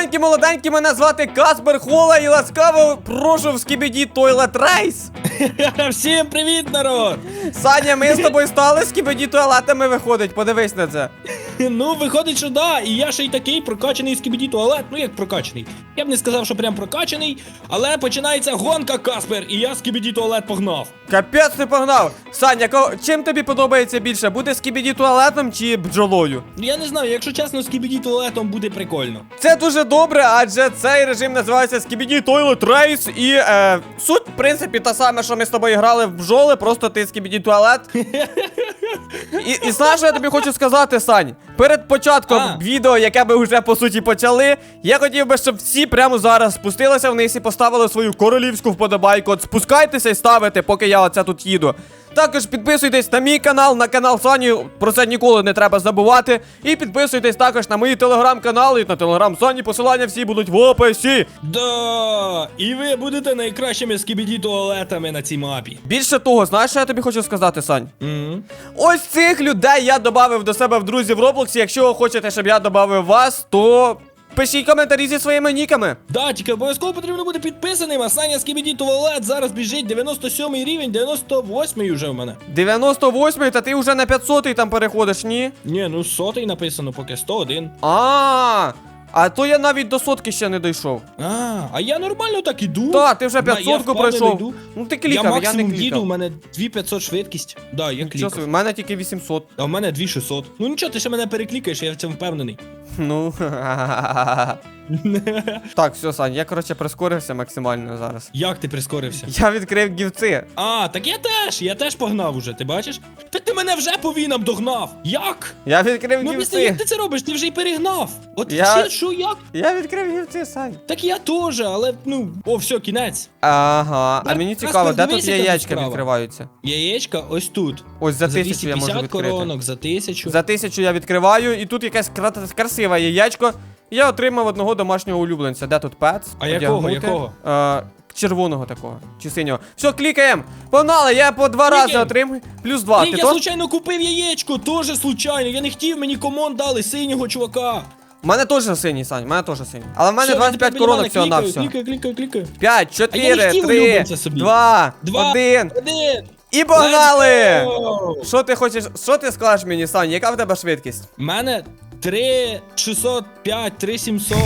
Здоровенькі, молоденькі, мене звати Каспер Хола і ласкаво прошу в скібіді Тойлет Рейс. Всім привіт, народ! Саня, ми з тобою стали скібіді туалетами виходить, подивись на це. Ну, виходить, що да, і я ще й такий прокачаний скібіді туалет. Ну як прокачаний. Я б не сказав, що прям прокачаний, але починається гонка Каспер, і я скібіді туалет погнав. Капець ти погнав. Саня, ко- чим тобі подобається більше? Бути скібіді туалетом чи бджолою? Ну, Я не знаю, якщо чесно, скібіді туалетом буде прикольно. Це дуже добре, адже цей режим називається Скібіді Toilet Race і е, суть, в принципі, та сама, що ми з тобою грали в бджоли, просто ти Скібіді туалет. І, і знаєш, що я тобі хочу сказати, Сань? Перед початком А. відео, яке ми вже по суті почали, я хотів би, щоб всі прямо зараз спустилися вниз і поставили свою королівську вподобайку. От спускайтеся і ставите, поки я оце тут їду. Також підписуйтесь на мій канал, на канал Сані, про це ніколи не треба забувати. І підписуйтесь також на мої телеграм-канали, на телеграм Сані, посилання всі будуть в описі. Да, і ви будете найкращими скібіді туалетами на цій мапі. Більше того, знаєш, що я тобі хочу сказати, Сань? Мгм. Ось цих людей я додав до себе в друзі в Роблоксі. Якщо ви хочете, щоб я додав вас, то пишіть коментарі зі своїми ніками. Да, тільки обов'язково потрібно бути підписаним, а Саня Скібіді туалет зараз біжить 97 рівень, 98 вже в мене. 98 та ти вже на 500 там переходиш, ні? Ні, ну сотий написано, поки 101. А, а то я навіть до сотки ще не дійшов. А, а я нормально так іду. Та, ти вже Да, я 500 пройшов. Ну ти Я клікав, я, не максимум їду, у мене 2500 швидкість. Да, я клікав. в мене тільки 800. А в мене 2600. Ну нічого, ти ще мене переклікаєш, я в цьому впевнений. Ну. так, все, Сань, я коротше прискорився максимально зараз. Як ти прискорився? Я відкрив гівці. А, так я теж, я теж погнав уже, ти бачиш? Так ти мене вже по вінам догнав. Як? Я відкрив Ну об'ясни, як ти це робиш? Ти вже й перегнав. От Я- що як? Я відкрив гівці, Сань. Так я теж, але ну, о, все, кінець. Ага, а мені цікаво, де тут яка яєчка справа. відкриваються? Яєчка ось тут. Ось за За тисячу я можу 250 відкрити. коронок, за тисячу. За тисячу я відкриваю, і тут якась кра- красиве яєчко. Я отримав одного домашнього улюбленця. Де тут пец? А якого, якого? Е, червоного такого. Чи синього. Все, клікаємо. Погнали, я по два Клікаємо. рази отримую. Плюс два. Ні, Ти я то? случайно купив яєчко, теж случайно. Я не хотів, мені комон дали синього чувака. У мене теж синій, Сань, у мене теж синій. Але в мене Все, 25 тепер біля коронок всього на все. Клікаю, клікаю, клікаю. 5, А я 4, не хотів 3, улюбленця собі. 2, Два, 1. Один. І погнали! Let's go! Що ти хочеш, що ти скажеш мені, Сань, яка в тебе швидкість? У мене 3 605, 3 700.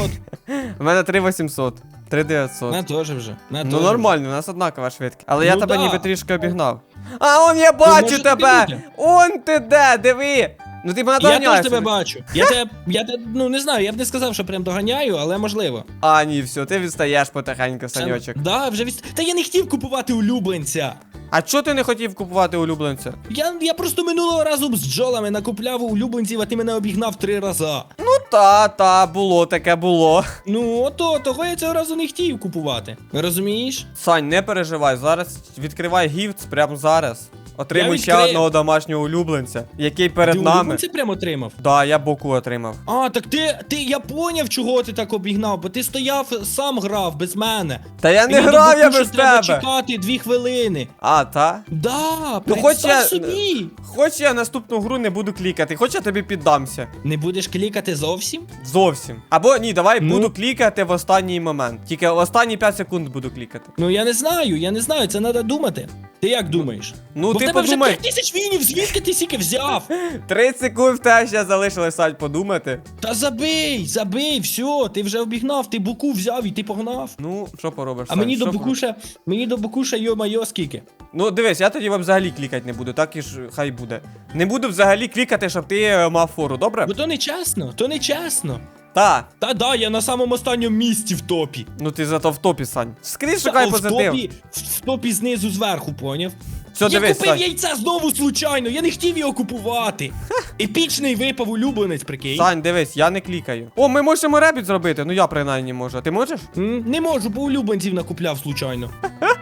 У мене 3800, У 3900. мене теж вже. У мене Ну теж нормально, у нас однакова швидкість. Але я Ну тебе да. ніби трішки обігнав. А он я бачу може, тебе! Он ти де, диви! Ну ти мене вже. Я доганяєш. теж тебе бачу. Я тебе, я тебе, ну не знаю, я б не сказав, що прям доганяю, але можливо. А, ні, все, ти відстаєш потихеньку, Саньочок. Да, вже від... Та я не хотів купувати улюбленця. А чого ти не хотів купувати улюбленця? Я, я просто минулого разу з бджолами накупляв улюбленців, а ти мене обігнав три рази. Ну та, та, було таке було. Ну, ото, того я цього разу не хотів купувати. Розумієш? Сань, не переживай, зараз відкривай гіфт прямо зараз. Отримуй ще відкрив. одного домашнього улюбленця, який перед ти нами. улюбленця прямо отримав. Да, я боку отримав. А, так ти, ти, я поняв, чого ти так обігнав, бо ти стояв, сам грав без мене. Та я не Мені грав я без ще треба тебе. чекати дві хвилини. А, та? Да, Ну, хоч я- собі. Хоч я наступну гру не буду клікати, хоч я тобі піддамся. Не будеш клікати зовсім? Зовсім. Або ні, давай Ну. буду клікати в останній момент. Тільки в останні 5 секунд буду клікати. Ну я не знаю, я не знаю, це треба думати. Ти як думаєш? Ну Бо ти в тебе подумай. вже 5 тисяч вінів, звідки ти сіки взяв? 30 секунд в тебе ще залишилось Сань, подумати. Та забий, забий, все, ти вже обігнав, ти буку взяв і ти погнав. Ну, що поробиш? А Сань, мені що до поробиш? букуша, мені до букуша, йо-майо, скільки? Ну дивись, я тоді взагалі клікати не буду, так і ж хай буде. Не буду взагалі клікати, щоб ти е, мав фору, добре? Бо то не чесно, то не чесно. Та. Та да, я на самому останньому місці в топі. Ну ти зато в топі, Сань. Скрізь Та, шукай в позитив. топі, в топі знизу зверху, поняв? Все, я дивись, купив Сань. яйця знову случайно, я не хотів його купувати. Епічний випав улюбленець, прикинь. Сань, дивись, я не клікаю. О, ми можемо ребіт зробити. Ну я принаймні можу. А ти можеш? М, Не можу, бо улюбленців накупляв случайно.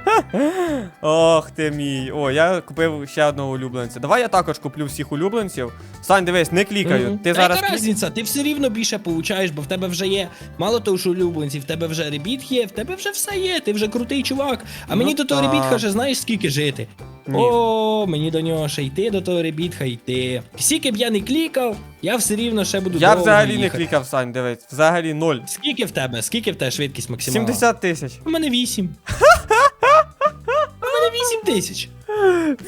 Ох ти мій. О, я купив ще одного улюбленця. Давай я також куплю всіх улюбленців. Сань, дивись, не клікаю. Мгм. Ти Та зараз. яка різниця, ти все рівно більше получаєш, бо в тебе вже є. Мало того, що улюбленці, в тебе вже ребіт є, в тебе вже все є, ти вже крутий чувак. А Ну мені до того так. ребітка ще знаєш скільки жити. Ні. О, мені до нього ще йти, до того ребітха йти. Скільки б я не клікав, я все рівно ще буду Я довго взагалі не клікав, Сань, дивись. Взагалі ноль. Скільки в тебе? Скільки в тебе швидкість максимальна? 70 тисяч. У мене 8. У 8 тисяч. 8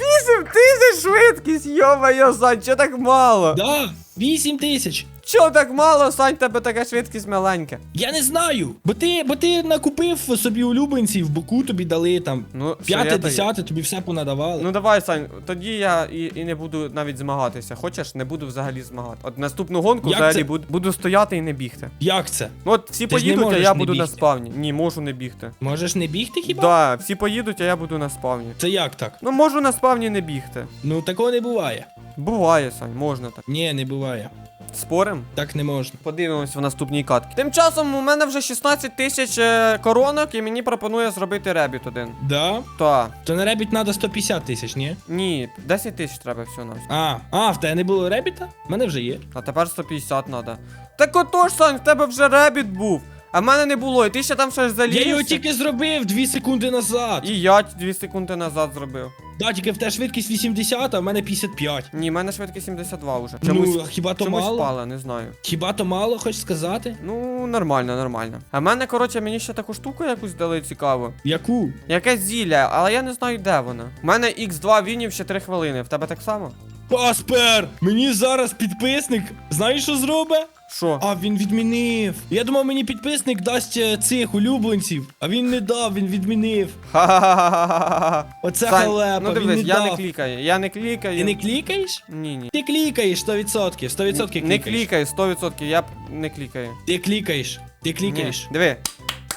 тисяч швидкість, йо-моє, Сань, чо так мало? Да, 8 тисяч. Чо так мало, Сань, тебе така швидкість маленька? Я не знаю. Бо ти, бо ти накупив собі улюбленців, в боку тобі дали там. Ну, П'яте, то є. десяте, тобі все понадавали. Ну давай, Сань, тоді я і, і не буду навіть змагатися. Хочеш, не буду взагалі змагати. От наступну гонку Як взагалі це? буду, буду стояти і не бігти. Як це? Ну от всі Ти ж не поїдуть, а можеш я не буду на бігти. спавні. Ні, можу не бігти. Можеш не бігти хіба? Да, всі поїдуть, а я буду на спавні. Це як так? Ну можу на спавні не бігти. Ну такого не буває. Буває, Сань, можна так. Ні, не буває. Спорим? Так не можна. Подивимось в наступній катці. Тим часом у мене вже 16 тисяч е, коронок і мені пропонує зробити ребіт один. Да? Та. То на ребіт треба 150 тисяч, ні? Ні, 10 тисяч треба всього на А, а, в тебе не було ребіта? У мене вже є. А тепер 150 треба. Так отож, Сань, в тебе вже ребіт був. А в мене не було, і ти ще там щось заліз. Я його тільки зробив 2 секунди назад. І я 2 секунди назад зробив. Да, тільки в тебе швидкість 80, а в мене 55. Ні, в мене швидкість 72 вже. Ну, а хіба то чомусь мало? впала, не знаю. Хіба то мало, хочеш сказати? Ну, нормально, нормально. А в мене, коротше, мені ще таку штуку якусь дали цікаву. Яку? Якесь зілля, але я не знаю, де вона. У мене X2 вінів ще 3 хвилини. В тебе так само? Каспер! Мені зараз підписник. Знаєш, що зробить? Що? А, він відмінив. Я думав, мені підписник дасть е, цих улюбленців, а він не дав, він відмінив. Ха-ха-ха-ха-ха. Оце Сань, халепа, ну він не я дав. не клікаю, я не клікаю. Ти не клікаєш? Ні, ні. Ти клікаєш 100%, 100% клікаєш. Не клікаю, 100%, я б не клікаю. Ти клікаєш. Ти клікаєш. Ні. Диви.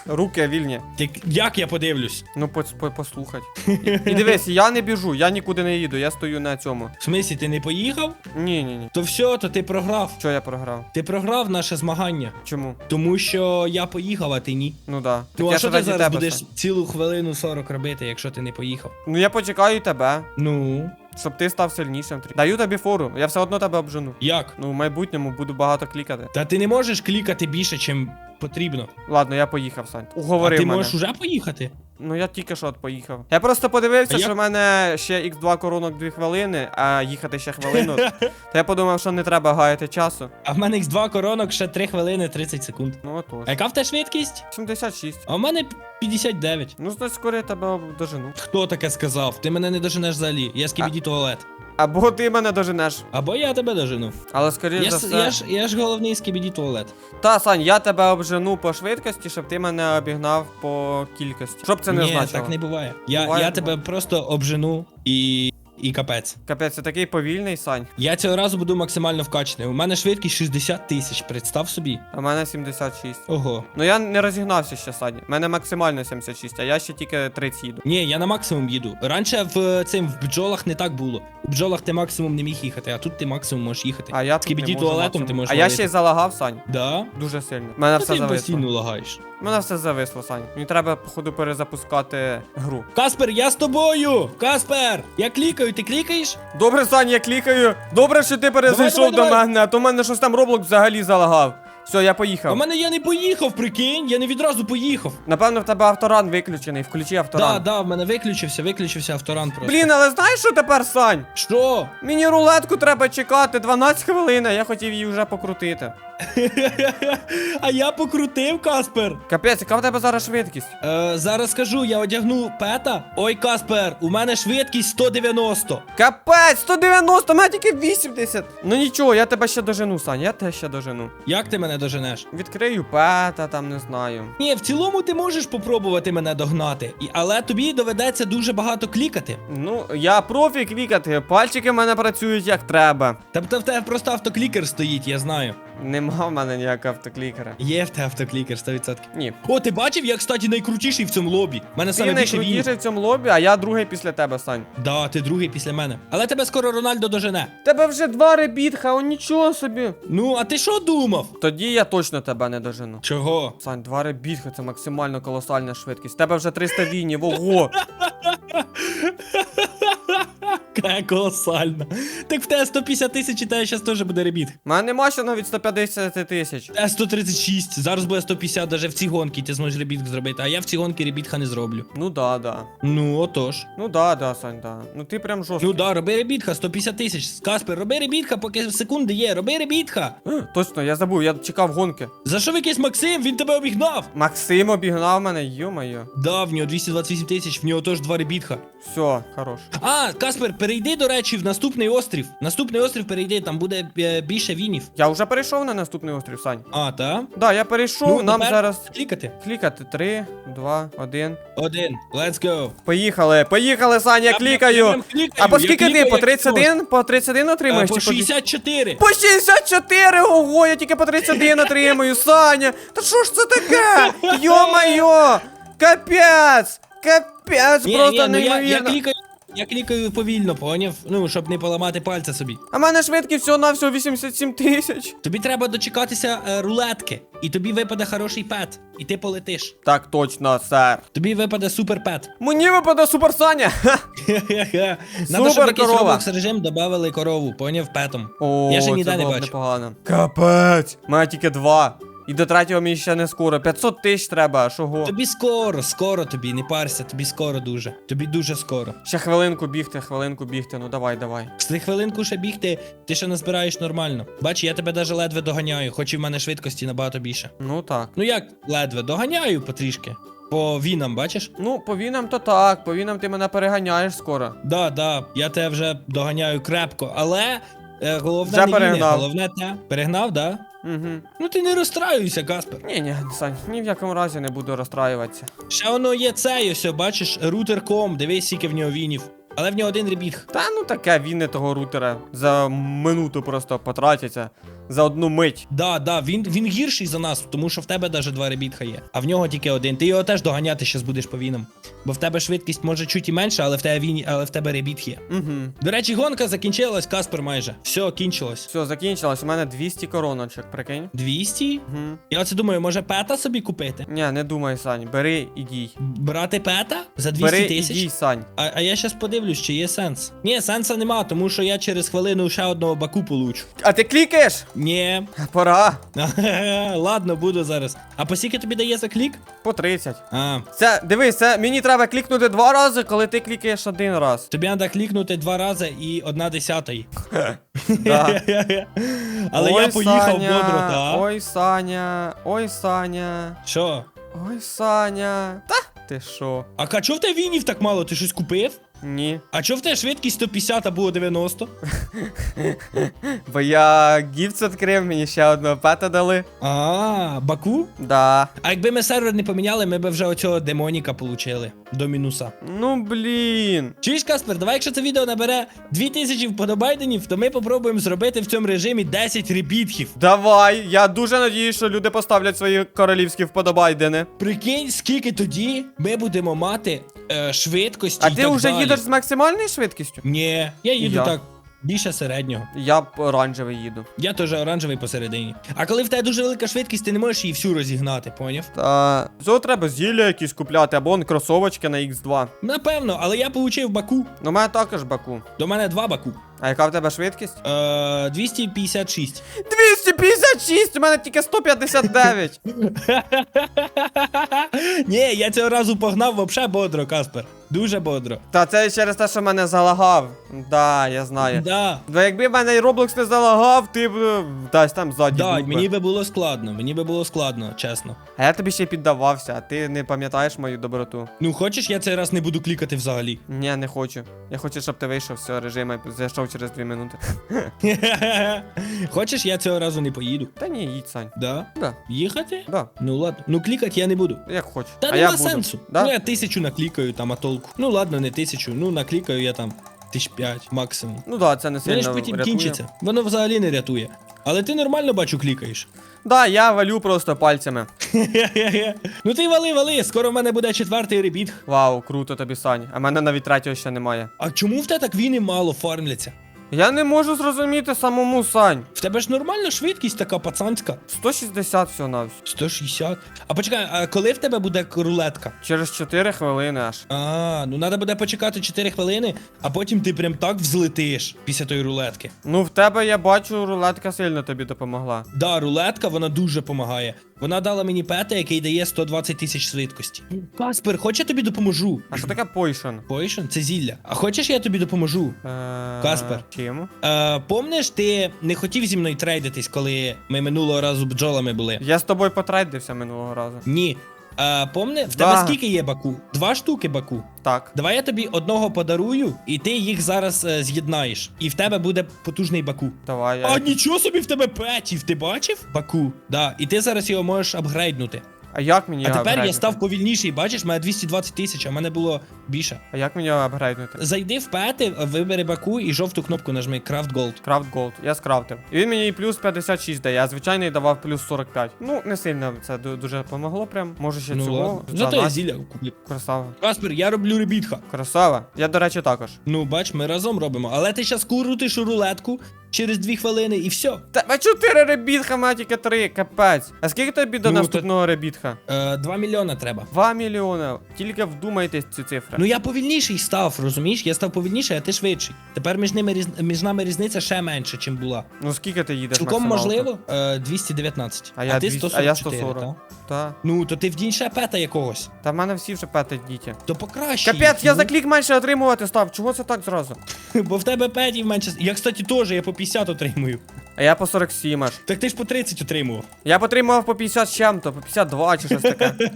Руки вільні. Ти... Як я подивлюсь? Ну, пос- по- послухай. І, і дивись, я не біжу, я нікуди не їду, я стою на цьому. В смислі, ти не поїхав? Ні, ні, ні. То все, то ти програв. Що я програв? Ти програв наше змагання. Чому? Тому що я поїхав, а ти ні. Ну да. Ну Так а я що ж ти раді зараз тебе будеш став. цілу хвилину 40 робити, якщо ти не поїхав? Ну я почекаю тебе, Ну, щоб ти став сильнішим. Даю тобі фору, я все одно тебе обжену. як? Ну, в майбутньому буду багато клікати. Та ти не можеш клікати більше, чим потрібно. Ладно, я поїхав, Сань. а ти мене. можеш уже поїхати? Ну я тільки що от поїхав. Я просто подивився, А що як- в мене ще X2 коронок 2 хвилини, а їхати ще хвилину. То я подумав, що не треба гаяти часу. А в мене X2 коронок ще 3 хвилини 30 секунд. Ну отож. А яка в тебе швидкість? 76. А в мене 59. Ну, значить, скоро я тебе дожену. Хто таке сказав? Ти мене не доженеш взагалі. Я скібіді туалет. Або ти мене доженеш. Або я тебе дожену. Але скоріш Я, за ж- все. я, ж, я ж головний скібіді туалет. Та, Сань, я тебе обжену по швидкості, щоб ти мене обігнав по кількості. Щоб це не Ні, значило. так не буває. Я, Буває, я буває. тебе просто обжену і. І капець. Капець, це такий повільний, Сань. Я цього разу буду максимально вкачаний. У мене швидкість 60 тисяч, представ собі. А в мене 76. Ого. Ну я не розігнався ще, Сань. У мене максимально 76, а я ще тільки 30 їду. Ні, я на максимум їду. Раніше в цим в бджолах не так було. У бджолах ти максимум не міг їхати, а тут ти максимум можеш їхати. А я тут не можу туалетом максимум. ти можеш А я валити. ще й залагав, Сань. Да? Дуже сильно. У мене Ну, все ти зависло. постійно лагаєш. У мене все зависло, Сань. Мені треба, походу, перезапускати гру. Каспер, я з тобою! Каспер! Я клікаю, ти клікаєш? Добре, Сань, я клікаю. Добре, що ти перезайшов давай, до давай. мене, а то в мене щось там Роблок взагалі залагав. Все, я поїхав. в мене я не поїхав, прикинь, я не відразу поїхав. Напевно, в тебе авторан виключений. Включи авторан. Да, да, в мене виключився, виключився авторан просто. Блін, але знаєш, що тепер, Сань? Що? Мені рулетку треба чекати 12 хвилин, а я хотів її вже покрутити. а я покрутив, Каспер. Капець, яка в тебе зараз швидкість? Е, зараз скажу, я одягну пета. Ой, Каспер, у мене швидкість 190. Капець, 190, у мене тільки 80. Ну нічого, я тебе ще дожену, Сань, я тебе ще дожену. Як ти мене доженеш? Відкрию пета, там не знаю. Ні, в цілому ти можеш попробувати мене догнати, і, але тобі доведеться дуже багато клікати. Ну, я профі клікати, пальчики в мене працюють як треба. Тобто в тебе просто автоклікер стоїть, я знаю. Нема в мене ніякого автоклікера. Є в тебе автоклікер 100%. Ні. О, ти бачив, я, кстати, найкрутіший в цьому лобі. Мене Ти саме більше вінів. найкрутіший в цьому лобі, а я другий після тебе, Сань. Да, ти другий після мене. Але тебе скоро Рональдо дожене. Тебе вже два ребітха, о нічого собі. Ну, а ти що думав? Тоді я точно тебе не дожену. Чого? Сань, два ребітха це максимально колосальна швидкість. Тебе вже 300 вінів, ого! Яка колосальна. Так в тебе 150 тисяч і тебе зараз теж буде ребіт. У мене нема ще навіть 150 тисяч. Те 136, зараз буде 150, навіть в ці гонки ти зможеш ребіт зробити, а я в ці гонки ребітха не зроблю. Ну да, да. Ну, отож. Ну да, да, Сань, да. Ну ти прям жорсткий. Ну да, роби ребітха, 150 тисяч. Каспер, роби ребітха, поки секунди є, роби ребітха. Точно, я забув, я чекав гонки. За що якийсь Максим? Він тебе обігнав. Максим обігнав мене, йо-моє. Да, в нього 228 тисяч, в нього теж два ребітха. Все, хорош. А, Каспер, перейди, до речі, в наступний острів. Наступний острів перейди, там буде е, більше вінів. Я вже перейшов на наступний острів, Сань. А, та? Да, я перейшов, нам тепер зараз Клікати. клікати. Три, два, один. Один. Let's go. Поїхали, поїхали, Сань, я прям- клікаю. клікаю, А по я скільки ти? клікаю, По як 31? По 31 Е, отримаєш? По чи по 64. По 64! Ого, я тільки по 31 отримую, Саня! Та що ж це таке? Йо-моє! Капець! Капець, Ні, просто ні, ну я, я неймовірно. клікаю. Я клікаю повільно, поняв? Ну, щоб не поламати пальця собі. А в мене швидкість всього на всього 87 тисяч. Тобі треба дочекатися е, рулетки, і тобі випаде хороший пет, і ти полетиш. Так точно, сер. Тобі випаде супер пет. Мені випаде супер Саня. Ха. Надо, щоб Супер якийсь корова. Roblox режим додавали корову, поняв петом. О, Я ще це ніде не було б бачу. непогано. Капець. У мене тільки два. І до третього мені ще не скоро. 500 тисяч треба, а шого? Тобі скоро, скоро тобі, не парся, тобі скоро дуже. Тобі дуже скоро. Ще хвилинку бігти, хвилинку бігти. Ну давай, давай. З хвилинку ще бігти, ти ще назбираєш нормально. Бач, я тебе даже ледве доганяю, хоч і в мене швидкості набагато більше. Ну так. Ну як ледве, доганяю потрішки. По вінам, бачиш? Ну, по вінам то так, по вінам ти мене переганяєш скоро. Да, да, я тебе вже доганяю крепко, але е, головне Вже не перегнав. віни, головне те. Перегнав, да? Угу. Ну ти не розстраюйся, Каспер. Ні, ні, Сань, ні в якому разі не буду розстраюватися. Ще воно є цей, ось, бачиш, рутер.com, дивись, скільки в нього вінів. Але в нього один ребіг. Та ну таке він не того рутера. За минуту просто потратяться. За одну мить. Да, да, він, він гірший за нас, тому що в тебе навіть два ребітха є. А в нього тільки один. Ти його теж доганяти щас будеш по вінам. Бо в тебе швидкість може чуть і менше, але в тебе він, але в тебе ребіт є. Угу. До речі, гонка закінчилась, Каспер майже. Все, кінчилось. Все, закінчилось. У мене 200 короночок, прикинь. 200? Угу. Я оце думаю, може пета собі купити? Ні, не думай, Сань, бери і дій. Брати пета за 200 Бери і тисяч? дій, Сань. А, а я щас подивлюсь, чи є сенс. Ні, сенса нема, тому що я через хвилину ще одного баку получу. А ти клікаєш? Ні. Пора. Ладно, буду зараз. А по скільки тобі дає за клік? По 30. А, Це, дивись, це мені треба клікнути два рази, коли ти клікаєш один раз. тобі треба клікнути два рази і одна десята. Да. Але Ой, я поїхав Саня, бодро, так? Ой, Саня, ой, Саня, Що? ой, Саня. Та ти що? А чого в тебе вінів так мало? Ти щось купив? Ні. А чого в тебе швидкість 150, а було 90? Бо я гіфт відкрив, мені ще одного пета дали. А, Баку? Да. А якби ми сервер не поміняли, ми б вже оцього демоніка получили до мінуса. Ну блін. Чуєш, Каспер, давай, якщо це відео набере 2000 вподобайденів, то ми попробуємо зробити в цьому режимі 10 ребітків. Давай. Я дуже надіюсь, що люди поставлять свої королівські вподобайдени. Прикинь, скільки тоді ми будемо мати е, швидкості. А і ти так вже далі. Їдеш з максимальною швидкістю? Ні, я їду Я. так. Більше середнього. Я б оранжевий їду. Я теж оранжевий посередині. А коли в тебе дуже велика швидкість, ти не можеш її всю розігнати, поняв? Та цього треба зілля якісь купляти, або он кросовочки на X2. Напевно, але я получив баку. Ну, у мене також баку. До мене два баку. А яка в тебе швидкість? Е, 256. 256, у мене тільки 159. Ні, я цього разу погнав вообще бодро, Каспер. Дуже бодро. Та це через те, що мене залагав. Да, я знаю. Да. Бо якби мене Roblox не залагав, ти б е, десь там ззаді Да, був би. мені би було складно, мені би було складно, чесно. А я тобі ще й піддавався, а ти не пам'ятаєш мою доброту. Ну, хочеш, я цей раз не буду клікати взагалі. Ні, не хочу. Я хочу, щоб ти вийшов з цього режиму і зайшов через 2 минути. Хочеш, я цього разу не поїду. Та ні, їдь, Сань. Да? Да, Їхати? да, Ну ладно. Ну клікати я не буду. як хочеш. Та а нема буду. сенсу. Да? Ну я тисячу наклікаю там, а толку. Ну ладно, не тисячу. Ну наклікаю я там тисяч п'ять максимум. Ну да, це не сильно ж потім рятує. кінчиться. Воно взагалі не рятує. Але ти нормально бачу клікаєш. Да, я валю просто пальцями. ну ти вали, вали, скоро в мене буде четвертий ребіт. Вау, круто тобі, Сань. А мене навіть третього ще немає. А чому в тебе так війни мало фармляться? Я не можу зрозуміти самому Сань. В тебе ж нормальна швидкість така пацанська. 160 всього на 160. А почекай, а коли в тебе буде рулетка? Через 4 хвилини аж. А, ну треба буде почекати 4 хвилини, а потім ти прям так взлетиш після тої рулетки. Ну, в тебе я бачу, рулетка сильно тобі допомогла. Да, рулетка, вона дуже допомагає. Вона дала мені пета, який дає 120 тисяч швидкості. Каспер, хоч я тобі допоможу? А що таке пойшен? Пойшен, це зілля. А хочеш я тобі допоможу? Е, Каспер. Чим? Е, помниш, ти не хотів зі мною трейдитись, коли ми минулого разу бджолами були? Я з тобою потрейдився минулого разу. Ні. Е, помни, в Да. тебе скільки є баку? Два штуки баку. Так. Давай я тобі одного подарую, і ти їх зараз е, з'єднаєш. І в тебе буде потужний баку. Давай. А нічого собі в тебе петів, ти бачив? Баку. Да. І ти зараз його можеш апгрейднути. А як мені а тепер я апгрейднути? став повільніший, бачиш, в мене 220 тисяч, а в мене було більше. А як мені апгрейднути? Зайди в пети, вибери баку і жовту кнопку нажми Craft Gold. Крафт Голд. Я скрафтив. І він мені і плюс 56 дає, а звичайний давав плюс 45. Ну, не сильно це ду- дуже помогло прям. Може ще Ну цього. ладно. Зато я зілля куплю. Красава. Каспер, я роблю ребітха. Красава. Я, до речі, також. Ну, бач, ми разом робимо. Але ти зараз крутиш рулетку через 2 хвилини і все. Тебе 4 ребітха, мене тільки 3, капець. А скільки тобі до Ну, то- наступного ребітха? Е, 2 мільйона треба. 2 мільйони. Тільки вдумайтесь в ці цифри. Ну я повільніший став, розумієш? Я став повільніший, а ти швидший. Тепер між ними різ... між нами різниця ще менше, чим була. Ну скільки ти їдеш Цілком можливо, е, 219. А я, ти 200, а я 140. та? Та. Ну, то ти вдінь ще пета якогось. Та в мене всі вже п'яти діти. То покраще. Капець, їх, я ну. за клік менше отримувати став. Чого це так зразу? Бо в тебе петів менше. Я, кстати, теж, я по 50 отримую. А я по 47 аж. Так ти ж по 30 отримував. Я потримав по 50 з чим-то, по 52 чи щось таке. Все,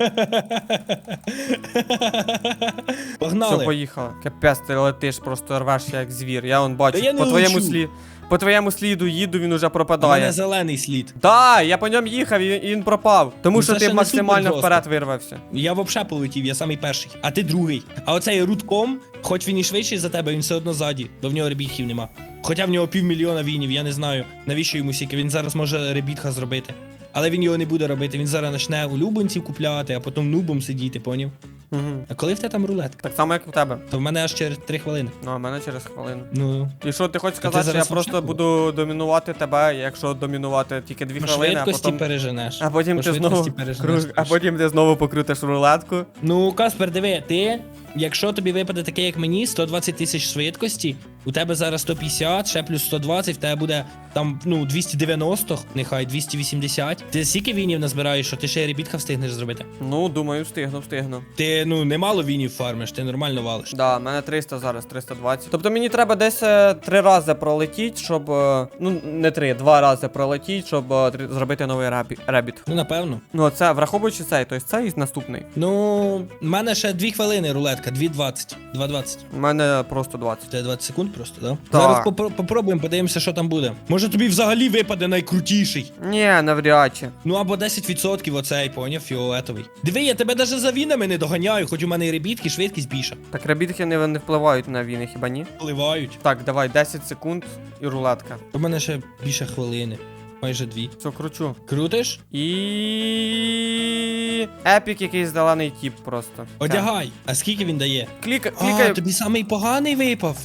Погнали. поїхали. Капець, ти летиш, просто рвеш як звір. Я он бачу. Та я не по твоєму лечу. слі... По твоєму сліду їду, він уже У мене пропадає. зелений слід. Да, я по ньому їхав і і він пропав. Тому Ну, що це ти ще не максимально вперед вирвався. Я взагалі полетів, я самий перший, а ти другий. А оцей рудком, хоч він і швидший за тебе, він все одно ззаді, бо в нього ребітхів нема. Хоча в нього півмільйона війнів, я не знаю, навіщо йому стільки, він зараз може ребітха зробити. Але він його не буде робити, він зараз почне улюбленців купляти, а потім нубом сидіти, поняв? Угу. А коли в тебе там рулетка? Так само, як в тебе. То в мене аж через 3 хвилини. Ну, а в мене через хвилину. Ну, І що ти хочеш сказати, що я зараз просто вообще буду домінувати тебе, якщо домінувати тільки дві по хвилини, а швидкості потім. переженеш. А потім По ти швидкості знову переженеш. круг, а потім ти знову покрутиш рулетку. Ну, Каспер, диви, ти, якщо тобі випаде таке, як мені, 120 тисяч швидкості, у тебе зараз 150, ще плюс 120, в тебе буде там, ну, 290, нехай 280. Ти скільки вінів назбираєш, що ти ще й ребітка встигнеш зробити? Ну, думаю, встигну, встигну. Ти, ну, немало вінів фармиш, ти нормально валиш. Да, в мене 300 зараз, 320. Тобто мені треба десь е, три рази пролетіти, щоб. е, Ну, не три, два рази пролетіти, щоб е, зробити новий ребіт. Ну, напевно. Ну, це враховуючи цей, тобто цей наступний. Ну, в мене ще 2 хвилини рулетка, 2.20. 2.20. У мене просто 20. Це 20 секунд просто, да? Так. Зараз попро- попробуємо, подивимося, що там буде. Може тобі взагалі випаде найкрутіший. Ні, навряд чи. Ну або 10% оцей, поняв, фіолетовий. Диви, я тебе навіть за вінами не доганяю, хоч у мене і ребітки, швидкість більша. Так ребітки не, не впливають на війни, хіба ні? Впливають. Так, давай, 10 секунд і рулетка. У мене ще більше хвилини. Майже дві. Все, кручу. Крутиш? І. Епік якийсь зелений тіп просто. Одягай. А скільки він дає? Кліка, А, тобі самий поганий випав.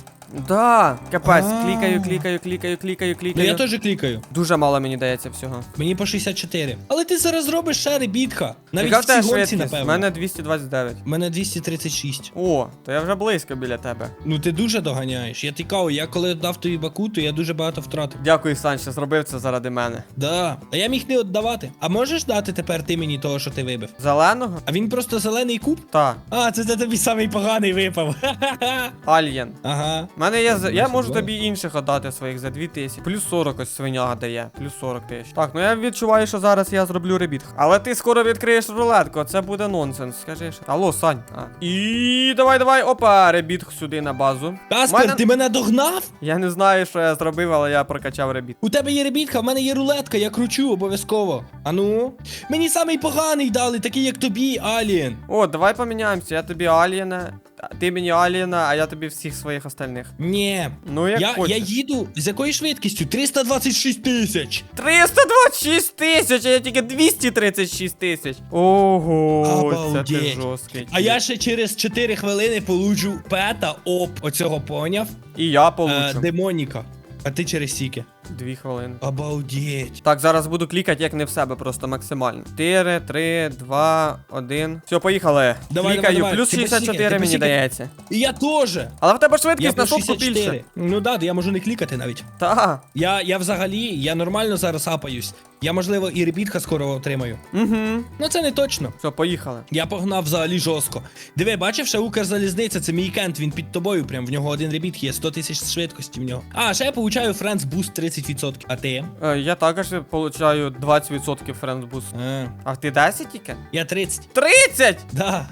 Да, капець, А. клікаю, клікаю, клікаю, клікаю, Ну клікаю. я теж клікаю. Дуже мало мені дається всього. Мені по 64. Але ти зараз зробиш ще ребітка. Навіть Яка в в тебе цій гонці, швидкість? У напевно. мене 229. У мене 236. О, то я вже близько біля тебе. Ну ти дуже доганяєш. Я тікав, я коли дав тобі баку, то я дуже багато втратив. Дякую, Сан, що зробив це заради мене. Да. А я міг не віддавати. А можеш дати тепер ти мені того, що ти вибив? Зеленого? А він просто зелений куб? Та, А, це це тобі самий поганий випав. Ха-ха-ха. Альєн. Ага. У мене є. з- Я можу тобі інших отдати своїх за 2000. Плюс 40 ось свиняга дає. Плюс 40 тисяч. Так, ну я відчуваю, що зараз я зроблю ребіт. Але ти скоро відкриєш рулетку, це буде нонсенс. Скажи ж. Алло, Сань. А. І давай, давай, опа, ребіт сюди на базу. Каспер, Мене- ти мене догнав? Я не знаю, що я зробив, але я прокачав ребіт. У тебе є ребітка, в мене є рулетка, я кручу обов'язково. А ну? Мені самий поганий дали, такий як тобі, Алien. О, давай поміняємося. Я тобі Алієна, ти мені Алієна, а я тобі всіх своїх остальних. Ні. Ну, як Я, хочеш. я їду з якою швидкістю? 326 тисяч. 326 тисяч, а я тільки 236 тисяч. Ого, це ти жорсткий. А я ще через 4 хвилини получу пета об оцього поняв. І я Е, получу. демоніка. А ти через стільки. Дві хвилини. Обалдеть. Так, зараз буду клікати, як не в себе, просто максимально. 4, 3, 2, 1. Все, поїхали. Давай, Клікаю, давай, давай. плюс Ти 64 посікай, ти мені посікай. дається. І я теж. Але в тебе Я швидкість на плюс сотку більше. Ну да, я можу не клікати навіть. Та. Я, я взагалі, я нормально зараз апаюсь. Я, можливо, і ребітка скоро отримаю. Угу. Ну це не точно. Все, поїхали. Я погнав взагалі жорстко. Диви, бачив, ще Укрзалізниця, це мій кент, він під тобою, прям в нього один ребіт є, 100 тисяч швидкості в нього. А, ще я получаю Friends Boost 30%. А ти? Е, я також получаю 20% френдбус. А, А ти 10 тільки? я 30. 30? Да.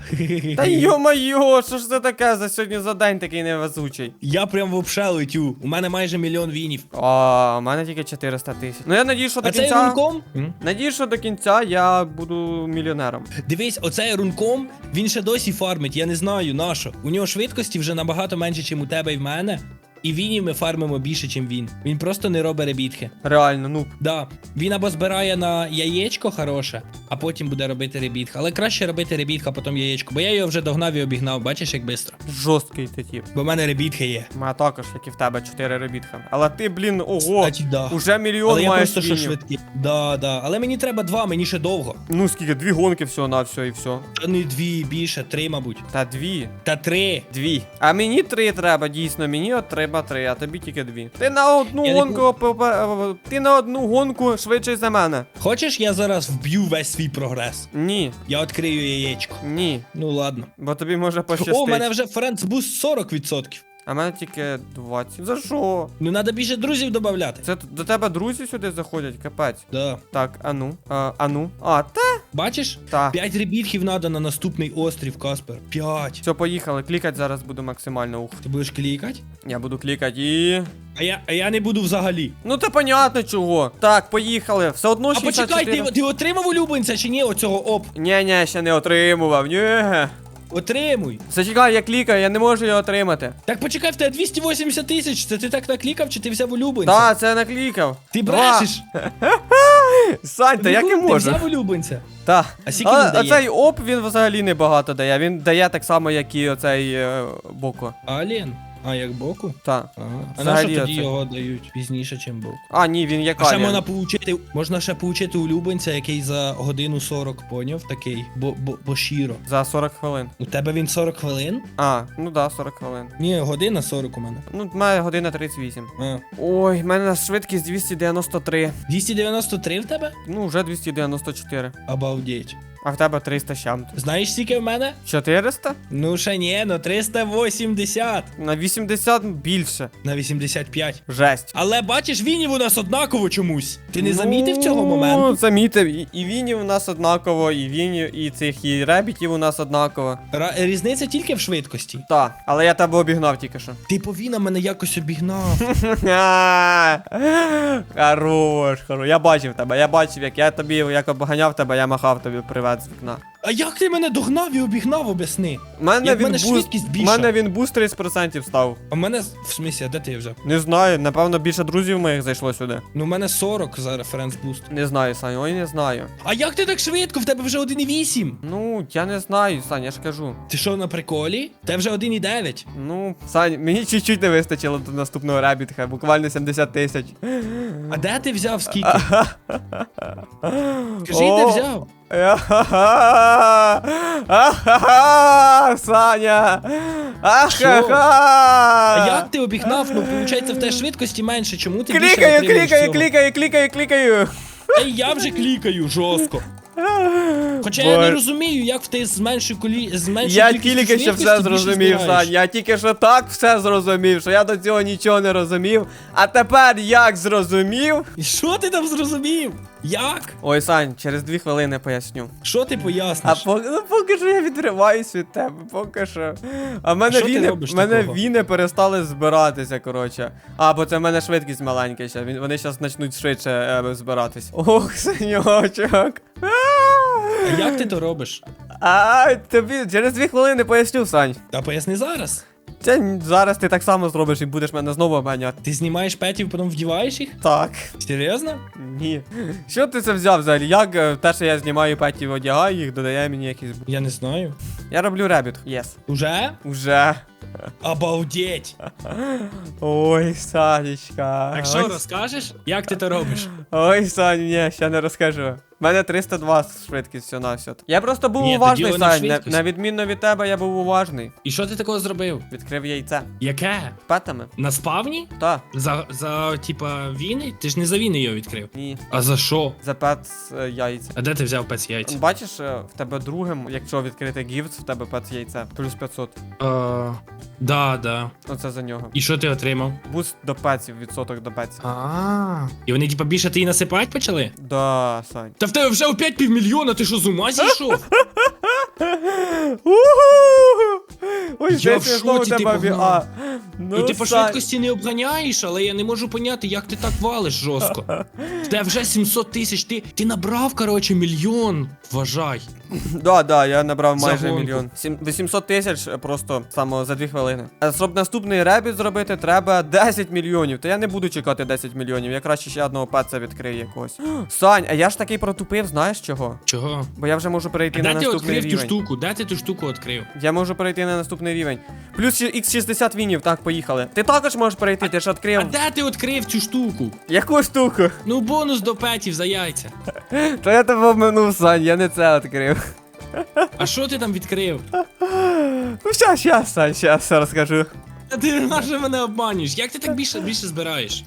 Та йо-моє, що ж це таке за сьогодні за день такий невезучий? Я прям вообще летю. У мене майже мільйон вінів. А, у мене тільки 400 тисяч. Ну я надію, що до А кінця. рунком? Надію, що до кінця я буду мільйонером. Дивись, оцей рунком, він ще досі фармить, я не знаю на що. У нього швидкості вже набагато менше, ніж у тебе і в мене. І вінів ми фармимо більше, ніж він. Він просто не робить ребітки. Реально, ну. Да, він або збирає на яєчко хороше, а потім буде робити ребітка. Але краще робити ребітка, а потім яєчко. Бо я його вже догнав і обігнав, бачиш, як швидко. Жорсткий ти тип. Бо в мене ребітка є. У мене також, як і в тебе, 4 ребітка. Але ти, блін, ого, Кстати, да. уже мільйон Але я маєш просто що вінів. швидкий. Да, да. Але мені треба два, мені ще довго. Ну скільки, дві гонки всього на все і все. Та не дві, більше, три, мабуть. Та дві. Та три. Дві. А мені три треба, дійсно, мені от треба три, а тобі тільки дві. Ти на одну Я гонку попе- ти на одну гонку швидше за мене. Хочеш, я зараз вб'ю весь свій прогрес? Ні, Я відкрию яєчко. ні. Ну ладно. Бо тобі може пощастить. О, у мене вже френдс буст 40%. А в мене тільки 20. За що? Ну треба більше друзів додати. Це т- до тебе друзі сюди заходять, капець. Да. Так, а ну. А, а ну. А, та. Бачиш? Та. П'ять ребітків треба на наступний острів, Каспер. П'ять. Все, поїхали. Клікати зараз буду максимально ух. Ти будеш клікати? Я буду клікати і. А я, а я не буду взагалі. Ну це понятно чого. Так, поїхали. Все одно А 64. почекай, ти, ти отримав улюбленця чи ні оцього оп? Ні, ні, ще не отримував. Ні. Отримуй. Зачекай, я клікаю, я не можу його отримати. Так почекай, в тебе 280 тисяч. Це ти так наклікав, чи ти взяв улюбленця? Так, це я наклікав. Ти Два. брешеш. Сань, та як я Ти взяв улюбленця. Так. А скільки він дає? Оцей оп він взагалі не багато дає. Він дає так само, як і оцей е, боку. Алien. А як боку? Так. А, а на Взагалі що тоді оце. його дають пізніше, ніж боку? А, ні, він як А ще можна получити, можна ще получити улюбленця, який за годину 40, поняв? Такий, бо, бо, бо щиро. За 40 хвилин. У тебе він 40 хвилин? А, ну да, 40 хвилин. Ні, година 40 у мене. Ну, має година 38. А. Ой, в мене швидкість 293. 293 в тебе? Ну, вже 294. Обалдеть. А в тебе 300 з чим. Знаєш, скільки в мене? 400? Ну ще ні, ну 380 На 80 більше. на 85. Жесть. Але бачиш, вінів у нас однаково чомусь. Ти не замітив цього моменту? Ну, замітив. І, і вінів у нас однаково, і вінів, і цих, і ребітів у нас однаково. Ра- різниця тільки в швидкості. Так, але я тебе обігнав тільки що. Ти повіна мене якось обігнав. Хорош, хорош. Я бачив тебе, я бачив, як я тобі як обганяв тебе, я махав тобі привет з вікна. А як ти мене догнав і обігнав, об'ясни? У мене Як в він мене буст, швидкість у більша. мене він буст 30% став. А в мене в смісі, а де ти взяв? Не знаю, напевно, більше друзів моїх зайшло сюди. Ну, в мене 40 зараз Friends Boost. Не знаю, Сань, ой, не знаю. А як ти так швидко? В тебе вже 1,8. Ну, я не знаю, Сань, я ж кажу. Ти що на приколі? Тебе вже 1,9. Ну, Сань, мені чуть-чуть не вистачило до наступного ребітха, буквально 70 тисяч. А де ти взяв скільки? Скажи, де О. взяв? Ахаха! Саня! А Ахаха! як ти обігнав? Ну, виходить, в тебе швидкості менше. Чому ти більше Клікаю, отримуєш клікаю, клікаю, клікаю, клікаю. Ей, я вже клікаю жорстко. Хоча я не розумію, як в тебе з меншою колі... з Я тільки що все зрозумів. Сань. Я тільки що так все зрозумів, що я до цього нічого не розумів. А тепер як зрозумів? І Що ти там зрозумів? Як? Ой, Сань, через дві хвилини поясню. Що ти А поки, ну, поки що я відриваюсь від тебе, поки що. А в мене Що віни, в мене такого? віни перестали збиратися, коротше. А, бо це в мене швидкість маленька ще. Вони зараз почнуть швидше е, збиратись. Ох, синьочок. А як ти то робиш? А, тобі через дві хвилини поясню, Сань. Та поясни зараз. Це зараз ти так само зробиш і будеш мене знову обганяти. Ти знімаєш петів, потім вдіваєш їх? Так. Серйозно? Ні. Що ти це взяв взагалі? Як е, те, що я знімаю петів, одягаю їх, додає мені якісь. Я не знаю. Я роблю ребіт. Єс. Уже? Уже. Обалдеть! Ой, Санечка. Так що розкажеш? Як ти то робиш? Ой, Сань, ні, ще не розкажу. У мене 302 швидкість все на все. Я просто був Ні, тоді уважний, вона Сань. На, швидкість. на відмінно від тебе, я був уважний. І що ти такого зробив? Відкрив яйце. Яке? Петами? На спавні? Та. За, за типа війни? Ти ж не за війни його відкрив. Ні. А за що? За пет е, яйця. А де ти взяв пець яйця? Бачиш, е, в тебе другим, якщо відкрити гіфт, в тебе пет яйце. Плюс 500. А, да, да. Оце за нього. І що ти отримав? Буст до пеців, відсоток до пеців. А. І вони типа більше ти насипати почали? Да, Сань. Та в тебе вже опять 5 півмільйона, ти що з ума зійшов? Ой, Я здається, в я знову шоці, ти тебе погнав. а. Ну, і ти по Сань. швидкості не обганяєш, але я не можу поняти, як ти так валиш жорстко. В тебе вже 700 тисяч, ти, ти набрав, коротше, мільйон. Вважай. Да, да, я набрав майже Загонку. мільйон. Сім- 800 тисяч е, просто само за 2 хвилини. А щоб наступний ребіт зробити, треба 10 мільйонів. То я не буду чекати 10 мільйонів. Я краще ще одного пеца відкрию якогось. Сань, а я ж такий протупив, знаєш чого? Чого? Бо я вже можу перейти А на де ти наступний відкрив ту рівень. штуку? Де ти ту штуку відкрив? Я можу перейти на наступний рівень. Плюс x60 вінів, так, поїхали. Ти також можеш перейти, ти ж відкрив. А де ти відкрив цю штуку? Яку штуку? Ну, бонус до петів за яйця. Та я тебе обминув, Сань, я не це відкрив. А що ти там відкрив? Ну щас, щас, Сань, щас розкажу. Та ти наше мене обманюєш. Як ти так більше більше збираєш?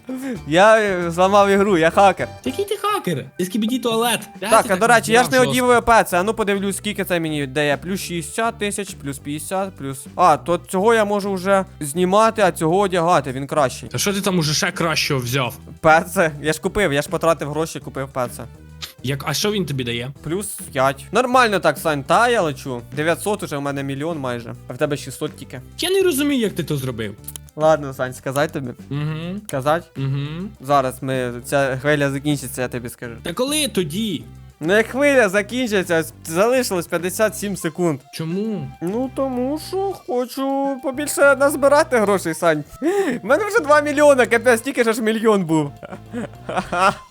Я е, зламав ігру, я хакер. Який ти хакер? Ти скібіді туалет. Де Так, а до речі, я ж не одів ВП, це, а ну подивлюсь, скільки це мені дає. Плюс 60 тисяч, плюс 50, плюс. А, то цього я можу вже знімати, а цього одягати, він кращий. Та що ти там уже ще кращого взяв? Пеце, я ж купив, я ж потратив гроші, купив пеце. Як, а що він тобі дає? Плюс 5. Нормально так, Сань, та я лечу. 900 уже в мене мільйон майже. А в тебе 600 тільки. Я не розумію, як ти то зробив. Ладно, Сань, сказати тобі. Угу. Сказать? Угу. Зараз ми ця хвиля закінчиться, я тобі скажу. Та коли тоді? Ну як хвиля закінчиться, залишилось 57 секунд. Чому? Ну тому що хочу побільше назбирати грошей, Сань. У мене вже 2 мільйони, капець, тільки ж аж мільйон був.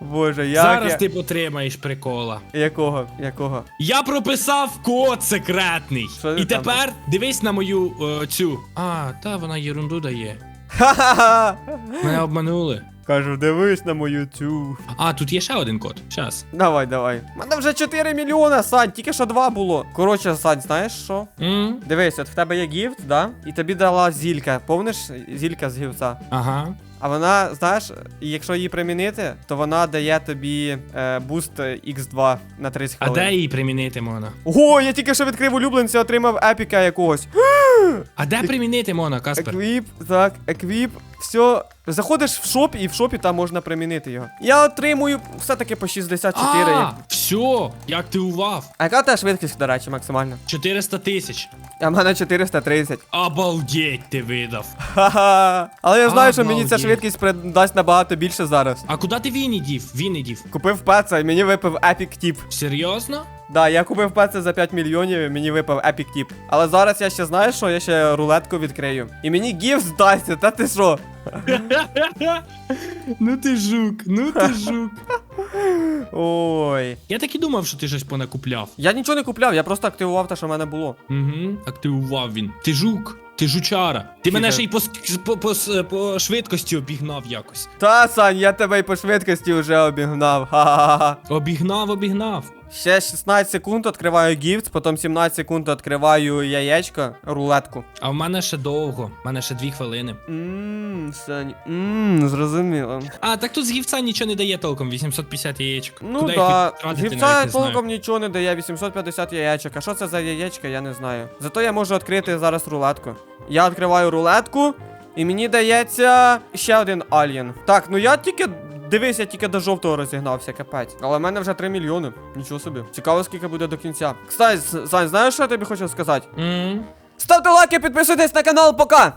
Боже, як Зараз я... ти потримаєш прикола. Якого? Якого? Я прописав код секретний. Що І там? тепер дивись на мою е, цю. А, та вона єрунду дає. Ха-ха-ха! Мене обманули. Кажу, дивись на мою цю. А, тут є ще один код. Щас. Давай, давай. У мене вже 4 мільйона, Сань, тільки що 2 було. Коротше, Сань, знаєш що? М? Дивись, от в тебе є гіфт, да? І тобі дала зілька. Помниш зілька з гівця? Ага. А вона, знаєш, якщо її примінити, то вона дає тобі е, буст X2 на 30 А де її примінити можна? Ого, я тільки що відкрив улюбленця, отримав епіка якогось. А де примінити можна, Каспер? Еквіп, так, еквіп, все. Заходиш в шоп і в шопі там можна примінити його. Я отримую все-таки по 64. А, все, я активував. А яка та швидкість, до речі, максимальна? 400 тисяч. А в мене 430. Обалдеть, ти видав. Ха-ха. Але я знаю, що мені ця Обалдеть. швидкість придасть набагато більше зараз. А куди ти Вінні дів? Вінні дів. Купив пеца і мені випав епік тіп. Серйозно? Да, я купив пеце за 5 мільйонів і мені випав епік тіп. Але зараз я ще знаю, що я ще рулетку відкрию. І мені гіфт здасться, та ти що? Ну ти жук, ну ти жук. Ой. Я так і думав, що ти щось понакупляв. Я нічого не купляв, я просто активував те, що в мене було. Угу, активував він. Ти жук, ти жучара. Ти мене ще й по, ск- по, по, с- по швидкості обігнав якось. Та, Сань, я тебе і по швидкості вже обігнав. Ха-ха-ха. Обігнав, обігнав. Ще 16 секунд відкриваю гіфт, потім 17 секунд відкриваю яєчко, рулетку. А в мене ще довго, в мене ще дві хвилини. Ммм, Сань, ммм, зрозуміло. А, так тут з гівця нічого не дає толком, 850 яєчок. Ну Куди да, їх гівця навіть не толком знаю. нічого не дає, 850 яєчок. А що це за яєчка, я не знаю. Зато я можу відкрити зараз рулетку. Я відкриваю рулетку, і мені дається ще один альєн. Так, ну я тільки. Дивись, я тільки до жовтого розігнався, капець. Але в мене вже 3 мільйони. Нічого собі. Цікаво, скільки буде до кінця. Кстати, Сань, знаєш, що я тобі хочу сказати? Mm. Ставте лайки, підписуйтесь на канал, пока!